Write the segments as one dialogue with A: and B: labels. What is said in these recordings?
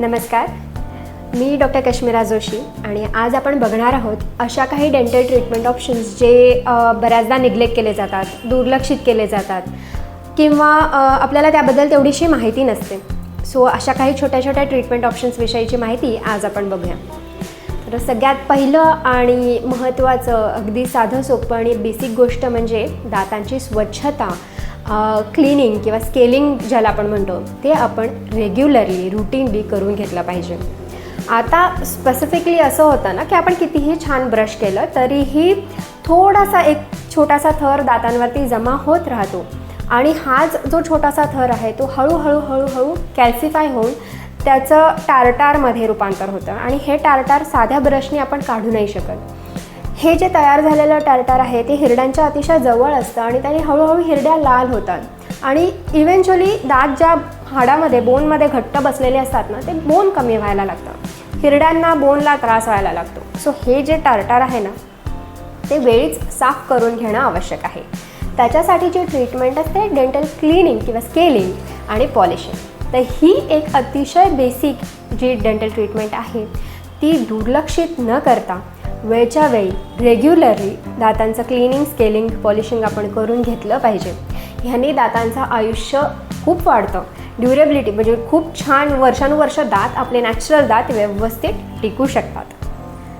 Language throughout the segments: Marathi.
A: नमस्कार. मी डॉक्टर कश्मीरा जोशी आणि आज आपण बघणार आहोत अशा काही डेंटल ट्रीटमेंट ऑप्शन्स जे बऱ्याचदा निग्लेक्ट केले जातात दुर्लक्षित केले जातात किंवा आपल्याला त्याबद्दल तेवढीशी माहिती नसते. सो अशा काही छोट्या छोट्या ट्रीटमेंट ऑप्शन्सविषयीची माहिती आज आपण बघूया. तर सगळ्यात पहिलं आणि महत्त्वाचं अगदी साधं सोपं आणि बेसिक गोष्ट म्हणजे दातांची स्वच्छता. क्लिनिंग किंवा स्केलिंग ज्याला आपण म्हणतो ते आपण रेग्युलरली रुटीनली करून घेतलं पाहिजे. आता स्पेसिफिकली असं होतं ना की आपण कितीही छान ब्रश केलं तरीही थोडासा एक छोटासा थर दातांवरती जमा होत राहतो. आणि हाच जो छोटासा थर आहे तो हळूहळू हळूहळू कॅल्सिफाय होऊन त्याचं टारटारमध्ये रूपांतर होतं. आणि हे टारटार साध्या ब्रशने आपण काढू नाही शकत. हे जे तयार झालेलं टारटार आहे ते हिरड्यांच्या अतिशय जवळ असतं आणि त्याने हळूहळू हिरड्या लाल होतात. आणि इव्हेंच्युअली दात ज्या हाडामध्ये बोनमध्ये घट्ट बसलेले असतात ना ते बोन कमी व्हायला लागतं. हिरड्यांना बोनला त्रास व्हायला लागतो. सो हे जे टारटार आहे ना ते वेळीच साफ करून घेणं आवश्यक आहे. त्याच्यासाठी जे ट्रीटमेंट असते डेंटल क्लिनिंग किंवा स्केलिंग आणि पॉलिशिंग तर ही एक अतिशय बेसिक जी डेंटल ट्रीटमेंट आहे ती दुर्लक्षित न करता वेळच्या वेळी रेग्युलरली दातांचं क्लिनिंग स्केलिंग पॉलिशिंग आपण करून घेतलं पाहिजे. ह्याने दातांचं आयुष्य खूप वाढतं. ड्युरेबिलिटी म्हणजे खूप छान वर्षानुवर्ष दात आपले नॅचरल दात व्यवस्थित टिकू शकतात.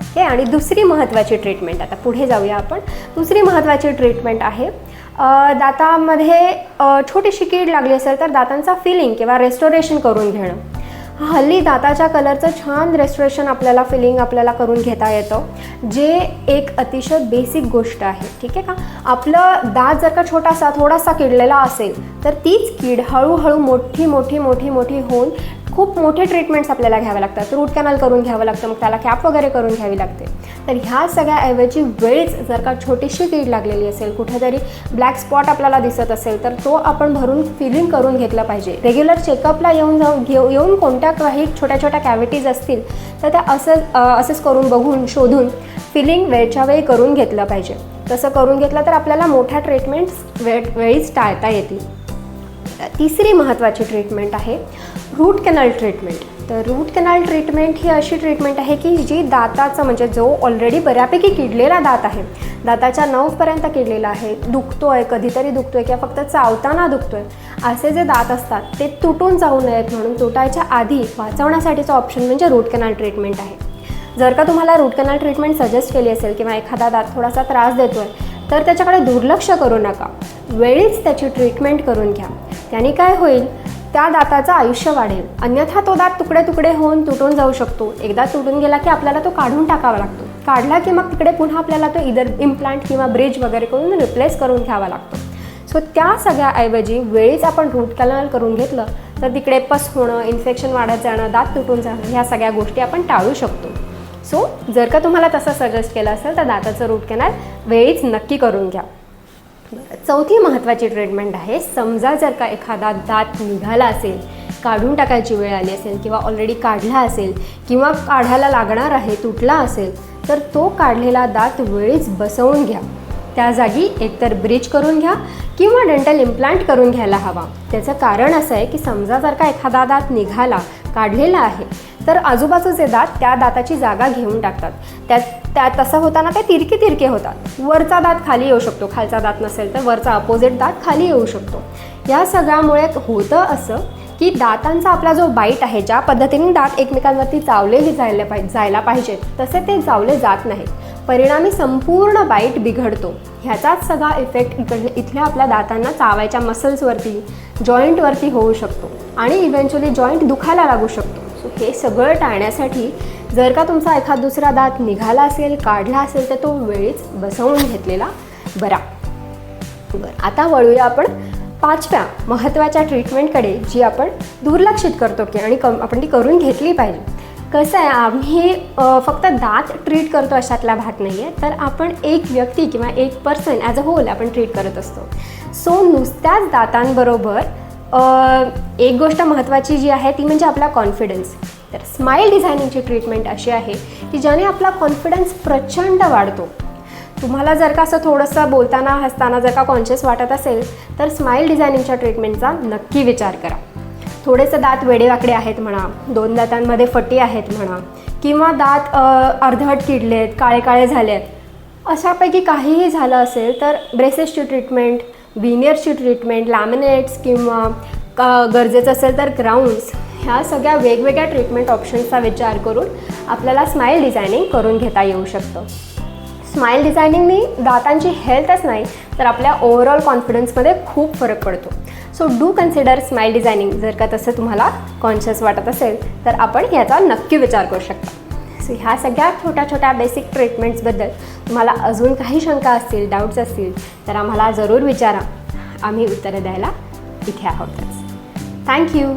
A: ओके आणि दुसरी महत्त्वाची ट्रीटमेंट आता पुढे जाऊया आपण. दुसरी महत्त्वाची ट्रीटमेंट आहे दातामध्ये छोटीशी कीड लागली असेल तर दातांचा फिलिंग किंवा रेस्टोरेशन करून घेणं. हल्ली दाताच्या कलरचं छान रेस्टोरेशन आपल्याला फिलिंग आपल्याला करून घेता येतं. जे एक अतिशय बेसिक गोष्ट आहे ठीक आहे का? आपलं दात जर का छोटासा थोडासा किडलेला असेल तर तीच कीड हळूहळू मोठी मोठी मोठी मोठी होऊन खूप मोठे ट्रीटमेंट्स आपल्याला घ्यावे लागतात. रूट कॅनल करून घ्यावं लागतं मग त्याला कॅप वगैरे करून घ्यावी लागते. तर ह्या सगळ्याऐवजी वेळीच जर का छोटीशी कीड लागलेली असेल कुठेतरी ब्लॅक स्पॉट आपल्याला दिसत असेल तर तो आपण भरून फिलिंग करून घेतलं पाहिजे. रेग्युलर चेकअपला येऊन जाऊन घेऊ येऊन कोणत्या काही छोट्या छोट्या कॅव्हिटीज असतील तर त्या असं असंच करून बघून शोधून फिलिंग वेळच्या वेळी करून घेतलं पाहिजे. तसं करून घेतलं तर आपल्याला मोठ्या ट्रीटमेंट्स वेळ वेळीच टाळता येतील. तिसरी महत्त्वाची ट्रीटमेंट आहे रूट कॅनल ट्रीटमेंट तर रूट कॅनल ट्रीटमेंट ही अशी ट्रीटमेंट आहे की जी दाताचं म्हणजे जो ऑलरेडी बऱ्यापैकी किडलेला दात आहे दाताच्या नवपर्यंत किडलेला आहे दुखतो आहे कधीतरी दुखतो आहे किंवा फक्त चावताना दुखतो आहे असे जे दात असतात ते तुटून जाऊ नयेत म्हणून तुटायच्या आधी वाचवण्यासाठीचं ऑप्शन म्हणजे रूट कॅनल ट्रीटमेंट आहे. जर का तुम्हाला रूट कॅनल ट्रीटमेंट सजेस्ट केली असेल किंवा एखादा दात थोडासा त्रास देतो आहे तर त्याच्याकडे दुर्लक्ष करू नका. वेळीच त्याची ट्रीटमेंट करून घ्या. त्याने काय होईल? त्या दाताचं आयुष्य वाढेल. अन्यथा तो दात तुकडे तुकडे होऊन तुटून जाऊ शकतो. एकदा तुटून गेला की आपल्याला तो काढून टाकावा लागतो. काढला की मग तिकडे पुन्हा आपल्याला तो इधर इम्प्लांट किंवा ब्रिज वगैरे करून रिप्लेस करून घ्यावा लागतो. सो त्या सगळ्याऐवजी वेळीच आपण रूट कॅनल करून घेतलं तर तिकडे पस होणं इन्फेक्शन वाढत जाणं दात तुटून जाणं ह्या सगळ्या गोष्टी आपण टाळू शकतो. सो जर का तुम्हाला तसं सजेस्ट केलं असेल तर दाताचं रूट कॅनल वेळीच नक्की करून घ्या. चौथी महत्त्वाची ट्रीटमेंट आहे. समजा जर का एखादा दात निघाला असेल काढून टाकायची वेळ आली असेल किंवा ऑलरेडी काढला असेल किंवा काढायला लागणार आहे तुटला असेल तर तो काढलेला दात वेळीच बसवून घ्या. त्या जागी एकतर ब्रिज करून घ्या किंवा डेंटल इम्प्लांट करून घ्यायला हवा. त्याचं कारण असं आहे की समजा जर का एखादा दात निघाला काढलेला आहे तर आजूबाजूचे दात त्या दाताची जागा घेऊन टाकतात. त्यात त्या तसं होताना ते तिरके तिरके होतात. वरचा दात खाली येऊ शकतो. खालचा दात नसेल तर वरचा अपोजिट दात खाली येऊ शकतो. या सगळ्यामुळे होतं असं की दातांचा आपला जो बाईट आहे ज्या पद्धतीने दात एकमेकांवरती चावलेली जायला पाहिजे जायला पाहिजेत तसे ते चावले जात नाहीत. परिणामी संपूर्ण बाईट बिघडतो. ह्याचाच सगळा इफेक्ट इकडे इथल्या आपल्या दातांना चावायच्या मसल्सवरती जॉईंटवरती होऊ शकतो. आणि इव्हेंच्युअली जॉईंट दुखायला लागू शकतो. सो हे सगळं टाळण्यासाठी जर का तुमचा एखाद दुसरा दात निघाला असेल काढला असेल तर तो वेळीच बसवून घेतलेला बरा. बरं आता वळूया आपण पाचव्या महत्त्वाच्या ट्रीटमेंटकडे जी आपण दुर्लक्षित करतो की आणि कम आपण ती करून घेतली पाहिजे. कसं आहे आम्ही फक्त दात ट्रीट करतो अशातला भाग नाही आहे तर आपण एक व्यक्ती किंवा एक पर्सन ॲज अ होल आपण ट्रीट करत असतो. सो नुसत्याच दातांबरोबर एक गोष्ट महत्त्वाची जी आहे ती म्हणजे आपला कॉन्फिडन्स तर स्माईल डिझायनिंगची ट्रीटमेंट अशी आहे की ज्याने आपला कॉन्फिडन्स प्रचंड वाढतो. तुम्हाला जर का असं थोडंसं बोलताना हसताना जर का कॉन्शियस वाटत असेल तर स्माईल डिझायनिंगच्या ट्रीटमेंटचा नक्की विचार करा. थोडेसे दात वेडेवाकडे आहेत म्हणा दोन दातांमध्ये फटी आहेत म्हणा किंवा दात अर्धवट किडले आहेत काळे काळे झाले आहेत अशापैकी काहीही झालं असेल तर ब्रेसेसची ट्रीटमेंट विनियरची ट्रीटमेंट लॅमिनेट्स किंवा का गरजेचं असेल तर ग्राउंड्स ह्या सगळ्या वेगवेगळ्या ट्रीटमेंट ऑप्शन्सचा विचार करून आपल्याला स्माईल डिझायनिंग करून घेता येऊ शकतं. स्माईल डिझायनिंगनी दातांची हेल्थच नाही तर आपल्या ओव्हरऑल कॉन्फिडन्समध्ये खूप फरक पडतो. So do consider smile designing जर का तसं तुम्हाला कॉन्शियस वाटत असेल तर आपण ह्याचा नक्की विचार करू शकता. सो ह्या सगळ्या छोट्या छोट्या बेसिक ट्रीटमेंट्सबद्दल तुम्हाला अजून काही शंका असतील डाऊट्स असतील तर आम्हाला जरूर विचारा. आम्ही उत्तरं द्यायला इथे आहोतच. थँक्यू